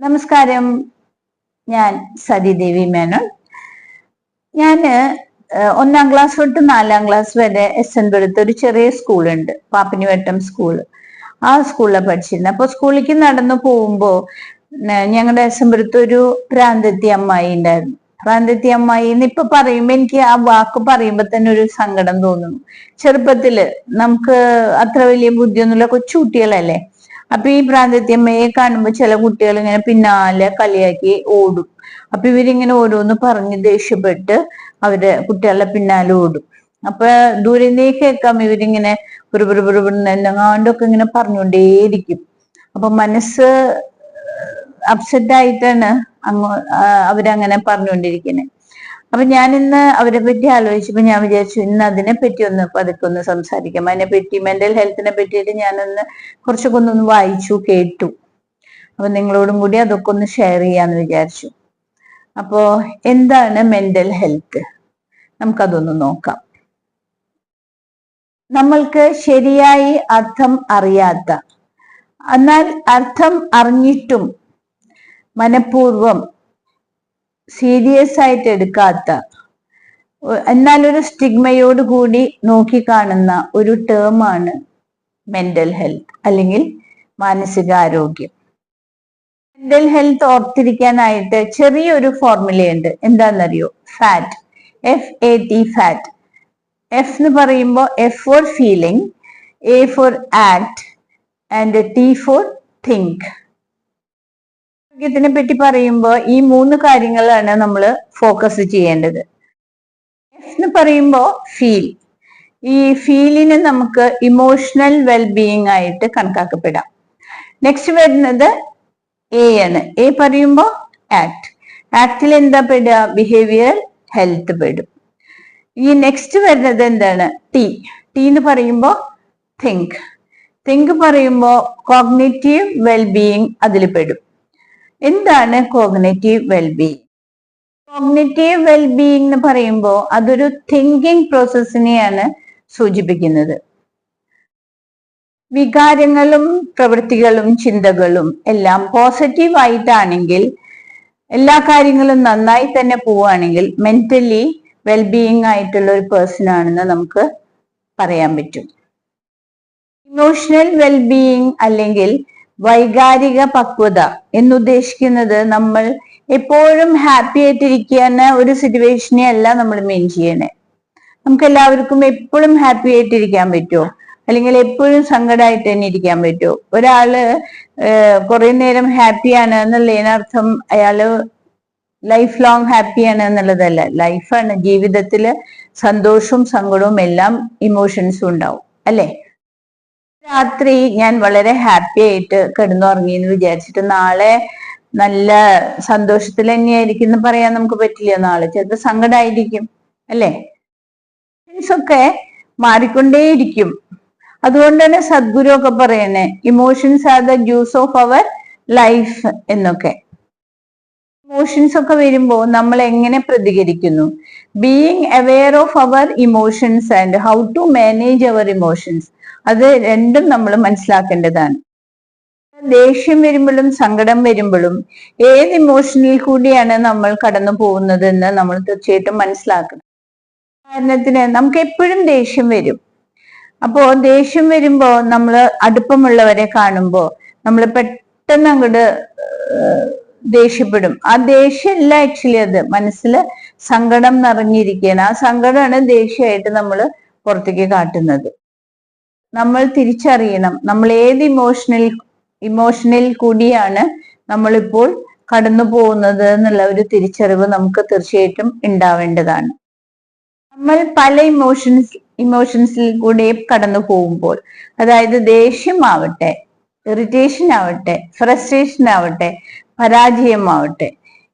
നമസ്കാരം. ഞാൻ സതിദേവി മേനോൻ. ഞാൻ ഒന്നാം ക്ലാസ് തൊട്ട് നാലാം ക്ലാസ് വരെ എസ് എൻ പുരത്ത് ഒരു ചെറിയ സ്കൂളുണ്ട്. പാപ്പിനിവട്ടം സ്കൂൾ ആ സ്കൂളിലാണ് പഠിച്ചിരുന്നത്. അപ്പോൾ സ്കൂളിലേക്ക് നടന്നു പോകുമ്പോ ഞങ്ങളുടെ എസ് എൻ പുരത്ത് ഒരു പ്രാന്തത്തി അമ്മായി ഉണ്ടായിരുന്നു. പ്രാന്തത്തി അമ്മായി എന്ന് ഇപ്പൊ പറയുമ്പോ എനിക്ക് ആ വാക്ക് പറയുമ്പോ തന്നെ ഒരു സങ്കടം തോന്നുന്നു. ചെറുപ്പത്തിൽ നമുക്ക് അത്ര വലിയ ബുദ്ധിയൊന്നുമില്ല. കൊച്ചു കുട്ടികളല്ലേ? അപ്പൊ ഈ പ്രാന്തത്യമ്മയെ കാണുമ്പോ ചില കുട്ടികൾ ഇങ്ങനെ പിന്നാലെ കളിയാക്കി ഓടും. അപ്പൊ ഇവരിങ്ങനെ ഓരോന്ന് പറഞ്ഞ് ദേഷ്യപ്പെട്ട് അവരെ കുട്ടികളുടെ പിന്നാലെ ഓടും. അപ്പൊ ദൂരെ നീ കേൾക്കാം ഇവരിങ്ങനെ എന്നെങ്ങാണ്ടൊക്കെ ഇങ്ങനെ പറഞ്ഞുകൊണ്ടേയിരിക്കും. അപ്പൊ മനസ്സ് അപ്സെറ്റ് ആയിട്ടാണ് അങ്ങോ അവരങ്ങനെ പറഞ്ഞുകൊണ്ടിരിക്കുന്നത് അപ്പൊ ഞാൻ ഇന്ന് അവരെ പറ്റി ആലോചിച്ചപ്പോ ഞാൻ വിചാരിച്ചു ഇന്ന് അതിനെ പറ്റി ഒന്ന് പതുക്കെ ഒന്ന് സംസാരിക്കാം. അതിനെ പറ്റി മെന്റൽ ഹെൽത്തിനെ പറ്റിയിട്ട് ഞാനൊന്ന് കുറച്ചൊക്കെ ഒന്നൊന്ന് വായിച്ചു കേട്ടു. അപ്പൊ നിങ്ങളോടും കൂടി അതൊക്കെ ഒന്ന് ഷെയർ ചെയ്യാന്ന് വിചാരിച്ചു. അപ്പോ എന്താണ് മെന്റൽ ഹെൽത്ത് നമുക്കതൊന്ന് നോക്കാം. നമ്മൾക്ക് ശരിയായി അർത്ഥം അറിയാത്ത എന്നാൽ അർത്ഥം അറിഞ്ഞിട്ടും മനഃപൂർവം സീരിയസ് ആയിട്ട് എടുക്കാത്ത എന്നാൽ ഒരു സ്റ്റിഗ്മയോട് കൂടി നോക്കിക്കാണുന്ന ഒരു ടേമാണ് മെന്റൽ ഹെൽത്ത് അല്ലെങ്കിൽ മാനസികാരോഗ്യം. മെന്റൽ ഹെൽത്ത് ഓർത്തിരിക്കാനായിട്ട് ചെറിയൊരു ഫോർമുലയുണ്ട് എന്താണെന്നറിയോ? Fat F A T fat F എന്ന് പറയുമ്പോൾ F for feeling A for act and T for think ആരോഗ്യത്തിനെ പറ്റി പറയുമ്പോൾ ഈ മൂന്ന് കാര്യങ്ങളാണ് നമ്മൾ ഫോക്കസ് ചെയ്യേണ്ടത്. എഫ് എന്ന് പറയുമ്പോൾ ഫീൽ ഈ ഫീലിനെ നമുക്ക് ഇമോഷണൽ വെൽബീയിങ് ആയിട്ട് കണക്കാക്കപ്പെടാം. നെക്സ്റ്റ് വരുന്നത് എ ആണ്. എ പറയുമ്പോൾ ആക്ട് ആക്ടിൽ എന്താ പെടുക? ബിഹേവിയർ ഹെൽത്ത് പെടും. ഈ നെക്സ്റ്റ് വരുന്നത് എന്താണ്? ടി ടി എന്ന് പറയുമ്പോൾ തിങ്ക് തിങ്ക് പറയുമ്പോൾ കോഗ്നേറ്റീവ് വെൽബീയിങ് അതിൽ പെടും. എന്താണ് കോഗ്നേറ്റീവ് വെൽബീയിങ് കോഗ്നേറ്റീവ് വെൽബീയിങ് എന്ന് പറയുമ്പോൾ അതൊരു തിങ്കിങ് പ്രോസസ്സിനെയാണ് സൂചിപ്പിക്കുന്നത്. വികാരങ്ങളും പ്രവൃത്തികളും ചിന്തകളും എല്ലാം പോസിറ്റീവ് ആയിട്ടാണെങ്കിൽ എല്ലാ കാര്യങ്ങളും നന്നായി തന്നെ പോവുകയാണെങ്കിൽ മെന്റലി വെൽബീയിങ് ആയിട്ടുള്ള ഒരു പേഴ്സൺ ആണെന്ന് നമുക്ക് പറയാൻ പറ്റും. ഇമോഷണൽ വെൽബീയിങ് അല്ലെങ്കിൽ വൈകാരിക പക്വത എന്നുദ്ദേശിക്കുന്നത് നമ്മൾ എപ്പോഴും ഹാപ്പി ആയിട്ടിരിക്കുന്ന ഒരു സിറ്റുവേഷനെ അല്ല നമ്മൾ മെയിൻ ചെയ്യണേ. നമുക്ക് എല്ലാവർക്കും എപ്പോഴും ഹാപ്പി ആയിട്ടിരിക്കാൻ പറ്റുമോ? അല്ലെങ്കിൽ എപ്പോഴും സങ്കടമായിട്ട് തന്നെ ഇരിക്കാൻ പറ്റുമോ? ഒരാൾ കുറെ നേരം ഹാപ്പിയാണ് എന്നുള്ളതിനർത്ഥം അയാൾ ലൈഫ് ലോങ് ഹാപ്പിയാണ് എന്നുള്ളതല്ല. ലൈഫാണ് ജീവിതത്തിൽ സന്തോഷവും സങ്കടവും എല്ലാം ഇമോഷൻസും ഉണ്ടാവും. അല്ലേ? രാത്രി ഞാൻ വളരെ ഹാപ്പി ആയിട്ട് കിടന്നുറങ്ങി എന്ന് വിചാരിച്ചിട്ട് നാളെ നല്ല സന്തോഷത്തിൽ തന്നെയായിരിക്കും എന്ന് പറയാൻ നമുക്ക് പറ്റില്ല. നാളെ ചിലപ്പോൾ സങ്കടമായിരിക്കും അല്ലേ? ഒക്കെ മാറിക്കൊണ്ടേയിരിക്കും. അതുകൊണ്ട് തന്നെ സദ്ഗുരു ഒക്കെ പറയുന്നേ emotions are the juice of our life എന്നൊക്കെ. ഇമോഷൻസ് ഒക്കെ വരുമ്പോൾ നമ്മൾ എങ്ങനെ പ്രതികരിക്കുന്നു? Being aware of our emotions and how to manage our emotions അത് രണ്ടും നമ്മൾ മനസ്സിലാക്കേണ്ടതാണ്. ദേഷ്യം വരുമ്പോഴും സങ്കടം വരുമ്പോഴും ഏത് ഇമോഷനിൽ കൂടിയാണ് നമ്മൾ കടന്നു പോകുന്നത് എന്ന് നമ്മൾ തീർച്ചയായിട്ടും മനസ്സിലാക്കണം. ഉദാഹരണത്തിന് നമുക്ക് എപ്പോഴും ദേഷ്യം വരും. അപ്പോ ദേഷ്യം വരുമ്പോ നമ്മൾ അടുപ്പമുള്ളവരെ കാണുമ്പോ നമ്മൾ പെട്ടെന്ന് അങ്ങോട്ട് ദേഷ്യപ്പെടും. ആ ദേഷ്യമല്ല ആക്ച്വലി അത്. മനസ്സിൽ സങ്കടം നിറഞ്ഞിരിക്കുകയാണ്. ആ സങ്കടമാണ് ദേഷ്യമായിട്ട് നമ്മൾ പുറത്തേക്ക് കാട്ടുന്നത്. നമ്മൾ തിരിച്ചറിയണം. നമ്മൾ ഏത് ഇമോഷണൽ ഇമോഷനിൽ കൂടിയാണ് നമ്മളിപ്പോൾ കടന്നു പോകുന്നത് എന്നുള്ള ഒരു തിരിച്ചറിവ് നമുക്ക് തീർച്ചയായിട്ടും ഉണ്ടാവേണ്ടതാണ്. നമ്മൾ പല ഇമോഷൻസ് ഇമോഷൻസിൽ കൂടെ കടന്നു പോകുമ്പോൾ അതായത് ദേഷ്യമാവട്ടെ ഇറിറ്റേഷൻ ആവട്ടെ ഫ്രസ്ട്രേഷൻ ആവട്ടെ പരാജയമാവട്ടെ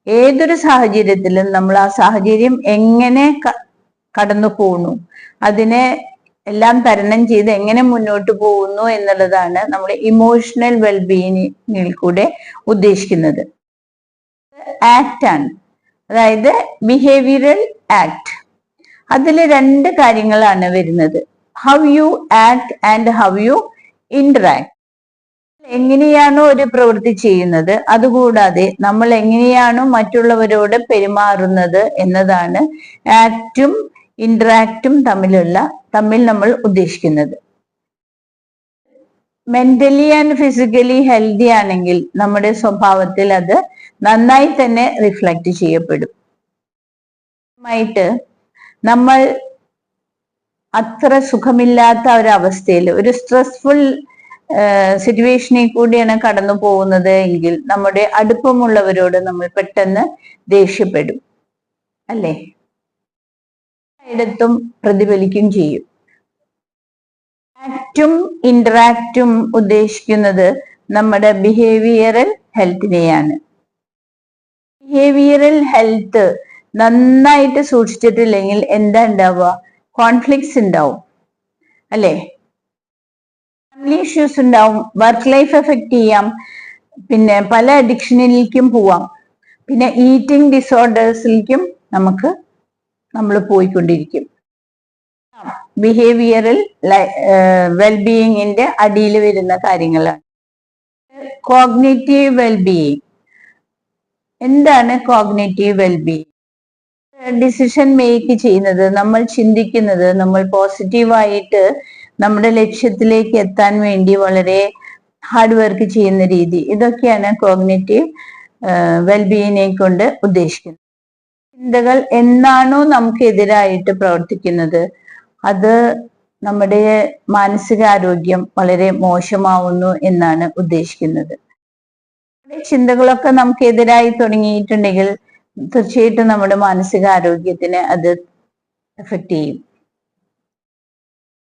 ഏതൊരു സാഹചര്യത്തിലും നമ്മൾ ആ സാഹചര്യം എങ്ങനെ കടന്നു പോകുന്നു അതിനെ എല്ലാം തരണം ചെയ്ത് എങ്ങനെ മുന്നോട്ട് പോകുന്നു എന്നുള്ളതാണ് നമ്മുടെ ഇമോഷണൽ വെൽബീയിങ്ങിൽ കൂടെ ഉദ്ദേശിക്കുന്നത്. ആക്ട് ആണ്. അതായത് ബിഹേവിയറൽ ആക്ട് അതിൽ രണ്ട് കാര്യങ്ങളാണ് വരുന്നത്. How you act and how you interact എങ്ങനെയാണോ ഒരു പ്രവൃത്തി ചെയ്യുന്നത് അതുകൂടാതെ നമ്മൾ എങ്ങനെയാണോ മറ്റുള്ളവരോട് പെരുമാറുന്നത് എന്നതാണ് ആക്റ്റും ഇന്ററാക്റ്റും തമ്മിലുള്ള തമ്മിൽ നമ്മൾ ഉദ്ദേശിക്കുന്നത്. മെന്റലി ആൻഡ് ഫിസിക്കലി ഹെൽത്തി ആണെങ്കിൽ നമ്മുടെ സ്വഭാവത്തിൽ അത് നന്നായി തന്നെ റിഫ്ലക്റ്റ് ചെയ്യപ്പെടും. ആയിട്ട് നമ്മൾ അത്ര സുഖമില്ലാത്ത ഒരവസ്ഥയിൽ ഒരു സ്ട്രെസ്ഫുൾ സിറ്റുവേഷനിൽ കൂടിയാണ് കടന്നു പോകുന്നത് എങ്കിൽ നമ്മുടെ അടുപ്പമുള്ളവരോട് നമ്മൾ പെട്ടെന്ന് ദേഷ്യപ്പെടും. അല്ലേ? ഇടത്തും പ്രതിഫലിക്കും ചെയ്യും. ആക്റ്റും ഇന്ററാക്റ്റും ഉദ്ദേശിക്കുന്നത് നമ്മുടെ ബിഹേവിയറൽ ഹെൽത്തിനെയാണ് ബിഹേവിയറൽ ഹെൽത്ത് നന്നായിട്ട് സൂക്ഷിച്ചിട്ടില്ലെങ്കിൽ എന്താ ഉണ്ടാവുക? കോൺഫ്ലിക്ട്സ് ഉണ്ടാവും. അല്ലേ? ഫാമിലി ഇഷ്യൂസ് ഉണ്ടാവും. വർക്ക് ലൈഫ് എഫക്ട് ചെയ്യാം. പിന്നെ പല അഡിക്ഷനിലേക്കും പോവാം. പിന്നെ ഈറ്റിംഗ് ഡിസോർഡേഴ്സിലേക്കും നമുക്ക് നമ്മൾ പോയിക്കൊണ്ടിരിക്കും. ബിഹേവിയറൽ വെൽബീയിങ്ങിന്റെ അടിയിൽ വരുന്ന കാര്യങ്ങളാണ്. കോഗ്നേറ്റീവ് വെൽബീയിങ് എന്താണ് കോഗ്നേറ്റീവ് വെൽബീയിങ് ഡിസിഷൻ മേക്ക് ചെയ്യുന്നത് നമ്മൾ ചിന്തിക്കുന്നത് നമ്മൾ പോസിറ്റീവായിട്ട് നമ്മുടെ ലക്ഷ്യത്തിലേക്ക് എത്താൻ വേണ്ടി വളരെ ഹാർഡ് വർക്ക് ചെയ്യുന്ന രീതി. ഇതൊക്കെയാണ് കോഗ്നേറ്റീവ് വെൽബീയിനെ കൊണ്ട് ഉദ്ദേശിക്കുന്നത്. ചിന്തകൾ എന്നാണോ നമുക്കെതിരായിട്ട് പ്രവർത്തിക്കുന്നത് അത് നമ്മുടെ മാനസികാരോഗ്യം വളരെ മോശമാവുന്നു എന്നാണ് ഉദ്ദേശിക്കുന്നത്. നമ്മുടെ ചിന്തകളൊക്കെ നമുക്ക് എതിരായി തുടങ്ങിയിട്ടുണ്ടെങ്കിൽ തീർച്ചയായിട്ടും നമ്മുടെ മാനസികാരോഗ്യത്തിന് അത് എഫക്റ്റ് ചെയ്യും.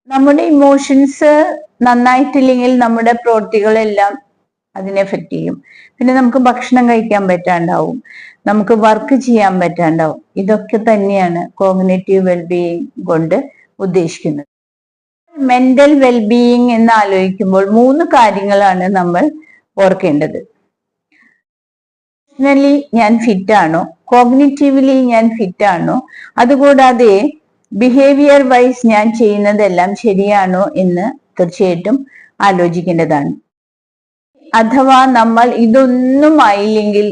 നമ്മുടെ ഇമോഷൻസ് നന്നായിട്ടില്ലെങ്കിൽ നമ്മുടെ പ്രവൃത്തികളെല്ലാം അതിനെ എഫക്റ്റ് ചെയ്യും. പിന്നെ നമുക്ക് ഭക്ഷണം കഴിക്കാൻ പറ്റാണ്ടാവും. നമുക്ക് വർക്ക് ചെയ്യാൻ പറ്റാണ്ടാവും. ഇതൊക്കെ തന്നെയാണ് കോഗ്നേറ്റീവ് വെൽബീയിങ് കൊണ്ട് ഉദ്ദേശിക്കുന്നത്. മെന്റൽ വെൽബീയിങ് എന്ന് ആലോചിക്കുമ്പോൾ മൂന്ന് കാര്യങ്ങളാണ് നമ്മൾ ഓർക്കേണ്ടത്. ഇമോഷണലി ഞാൻ ഫിറ്റ് ആണോ? കോഗ്നിറ്റീവ്ലി ഞാൻ ഫിറ്റ് ആണോ? അതുകൂടാതെ ബിഹേവിയർ വൈസ് ഞാൻ ചെയ്യുന്നതെല്ലാം ശരിയാണോ എന്ന് തീർച്ചയായിട്ടും ആലോചിക്കേണ്ടതാണ്. അഥവാ നമ്മൾ ഇതൊന്നും ആയില്ലെങ്കിൽ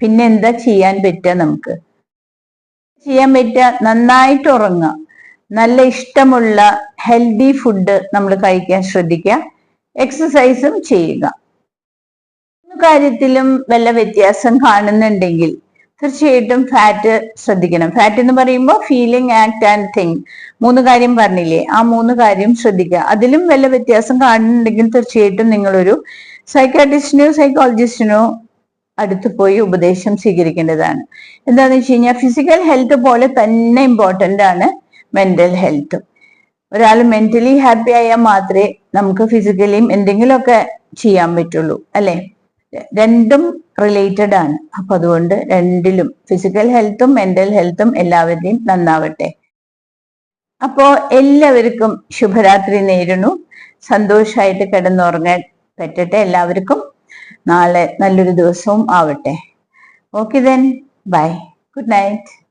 പിന്നെ എന്താ ചെയ്യാൻ പറ്റുക നമുക്ക്? ചെയ്യാൻ പറ്റുക നന്നായിട്ട് ഉറങ്ങുക നല്ല ഇഷ്ടമുള്ള ഹെൽത്തി ഫുഡ് നമ്മൾ കഴിക്കാൻ ശ്രദ്ധിക്കുക എക്സസൈസും ചെയ്യുക. കാര്യത്തിലും വല്ല വ്യത്യാസം കാണുന്നുണ്ടെങ്കിൽ തീർച്ചയായിട്ടും ഫാറ്റ് ശ്രദ്ധിക്കണം. ഫാറ്റ് എന്ന് പറയുമ്പോൾ ഫീലിംഗ് ആക്ട് ആൻഡ് തിങ് മൂന്ന് കാര്യം പറഞ്ഞില്ലേ? ആ മൂന്ന് കാര്യം ശ്രദ്ധിക്കുക. അതിലും വല്ല വ്യത്യാസം കാണുന്നുണ്ടെങ്കിൽ തീർച്ചയായിട്ടും നിങ്ങളൊരു സൈക്കാട്രിസ്റ്റിനോ സൈക്കോളജിസ്റ്റിനോ അടുത്ത് പോയി ഉപദേശം സ്വീകരിക്കേണ്ടതാണ്. എന്താണെന്ന് വെച്ച് കഴിഞ്ഞാൽ ഫിസിക്കൽ ഹെൽത്ത് പോലെ തന്നെ ഇമ്പോർട്ടന്റ് ആണ് മെന്റൽ ഹെൽത്തും ഒരാൾ മെന്റലി ഹാപ്പി ആയാൽ മാത്രമേ നമുക്ക് ഫിസിക്കലിയും എന്തെങ്കിലുമൊക്കെ ചെയ്യാൻ പറ്റുള്ളൂ അല്ലേ? രണ്ടും റിലേറ്റഡ് ആണ്. അപ്പൊ അതുകൊണ്ട് രണ്ടിലും ഫിസിക്കൽ ഹെൽത്തും മെന്റൽ ഹെൽത്തും എല്ലാവരുടെയും നന്നാവട്ടെ. അപ്പോ എല്ലാവർക്കും ശുഭരാത്രി നേരുന്നു. സന്തോഷമായിട്ട് കിടന്നുറങ്ങാൻ പറ്റട്ടെ എല്ലാവർക്കും. നാളെ നല്ലൊരു ദിവസവും ആവട്ടെ. Okay then bye good night